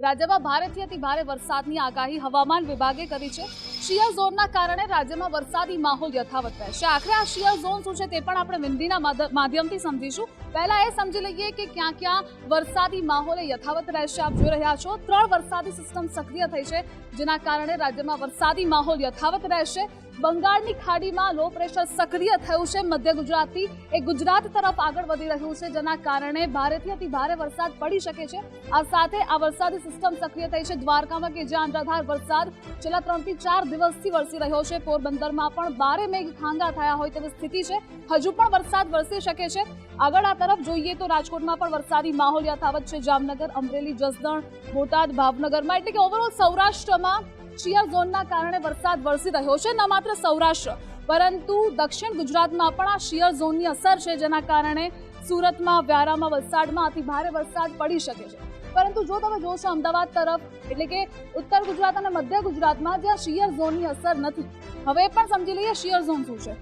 રાજ્યમાં ભારેથી અતિ ભારે વરસાદની આગાહી હવામાન વિભાગે કરી છે. શિયર ઝોનના કારણે રાજ્યમાં વરસાદી માહોલ યથાવત રહેશે. આખરે આ શિયર ઝોન શું છે તે પણ આપણે વિંધીના માધ્યમથી સમજીશું. પહેલા એ સમજી લઈએ કે ક્યાં ક્યાં વરસાદી માહોલ યથાવત રહેશે. આપ જોઈ રહ્યા છો, ત્રણ વરસાદી સિસ્ટમ સક્રિય થઈ છે, જેના કારણે રાજ્યમાં વરસાદી માહોલ યથાવત રહેશે. બંગાળની ખાડીમાં લો પ્રેશર સક્રિય થયું છે. મધ્ય ગુજરાતથી એ ગુજરાત તરફ આગળ વધી રહ્યું છે, જેના કારણે ભારેથી અતિ ભારે વરસાદ પડી શકે છે. આ સાથે આ વરસાદી સિસ્ટમ સક્રિય થઈ છે દ્વારકામાં, કે જ્યાં અનરાધાર વરસાદ છેલ્લા ત્રણથી ચાર દિવસથી વરસી રહ્યો છે. પોરબંદરમાં પણ બારે મેઘ ખાંગા થયા હોય તેવી સ્થિતિ છે. હજુ પણ વરસાદ વરસી શકે છે. આગળ આ તરફ જોઈએ તો રાજકોટમાં પણ વરસાદી માહોલ યથાવત છે. જામનગર, અમરેલી, જસદણ, બોટાદ, ભાવનગરમાં એટલે કે ઓવરઓલ સૌરાષ્ટ્રમાં શિયર ઝોનના કારણે વરસાદ વરસી રહ્યો છે, ન માત્ર સૌરાષ્ટ્ર, પરંતુ દક્ષિણ ગુજરાતમાં પણ આ શિયર ઝોનની અસર છે, જેના કારણે સુરતમાં, વ્યારામાં, વલસાડમાં અતિ ભારે વરસાદ પડી શકે છે. પરંતુ જો તમે જોશો, અમદાવાદ તરફ, એટલે કે ઉત્તર ગુજરાત અને મધ્ય ગુજરાતમાં જ્યાં શિયર ઝોનની અસર નથી, હવે પણ સમજી લઈએ શિયર ઝોન શું છે.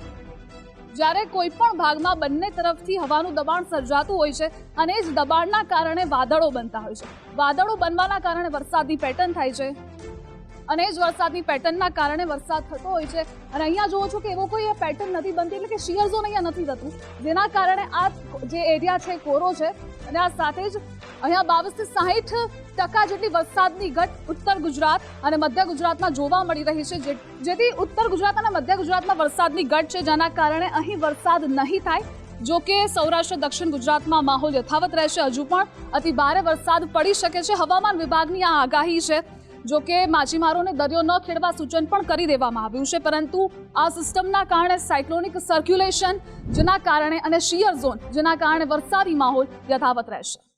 જ્યારે કોઈ પણ ભાગમાં બંને તરફથી હવાનું દબાણ સર્જાતું હોય છે, અને એ જ દબાણના કારણે વાદળો બનતા હોય છે. વાદળો બનવાના કારણે વરસાદની પેટર્ન થાય છે. અને જ વરસાદની પેટર્નના કારણે વરસાદ થતો હોય છે. અને અહીંયા જુઓ છો કે એવો કોઈ પેટર્ન નથી બનતી, એટલે કે શિયર ઝોન અહીંયા નથી થતું. જેના કારણે આ જે એરિયા છે, કોરો છે, અને આ સાથે જ અહીંયા બાવીસથી સાહીઠ ટકા જેટલી વરસાદની ઘટ ઉત્તર ગુજરાત અને મધ્ય ગુજરાતમાં જોવા મળી રહી છે. જેથી ઉત્તર ગુજરાત અને મધ્ય ગુજરાતમાં વરસાદની ઘટ છે, જેના કારણે અહીં વરસાદ નહીં થાય. જો કે સૌરાષ્ટ્ર, દક્ષિણ ગુજરાતમાં માહોલ યથાવત રહેશે. હજુ પણ અતિ ભારે વરસાદ પડી શકે છે. હવામાન વિભાગની આ આગાહી છે જો કે માછીમારોને દરિયો ન ખેડવા સૂચન પણ કરી દેવામાં આવ્યું છે, પરંતુ આ સિસ્ટમના કારણે સાયક્લોનિક સર્ક્યુલેશન, જેના કારણે અને શિયર ઝોન, જેના કારણે વરસાદી માહોલ યથાવત રહેશે.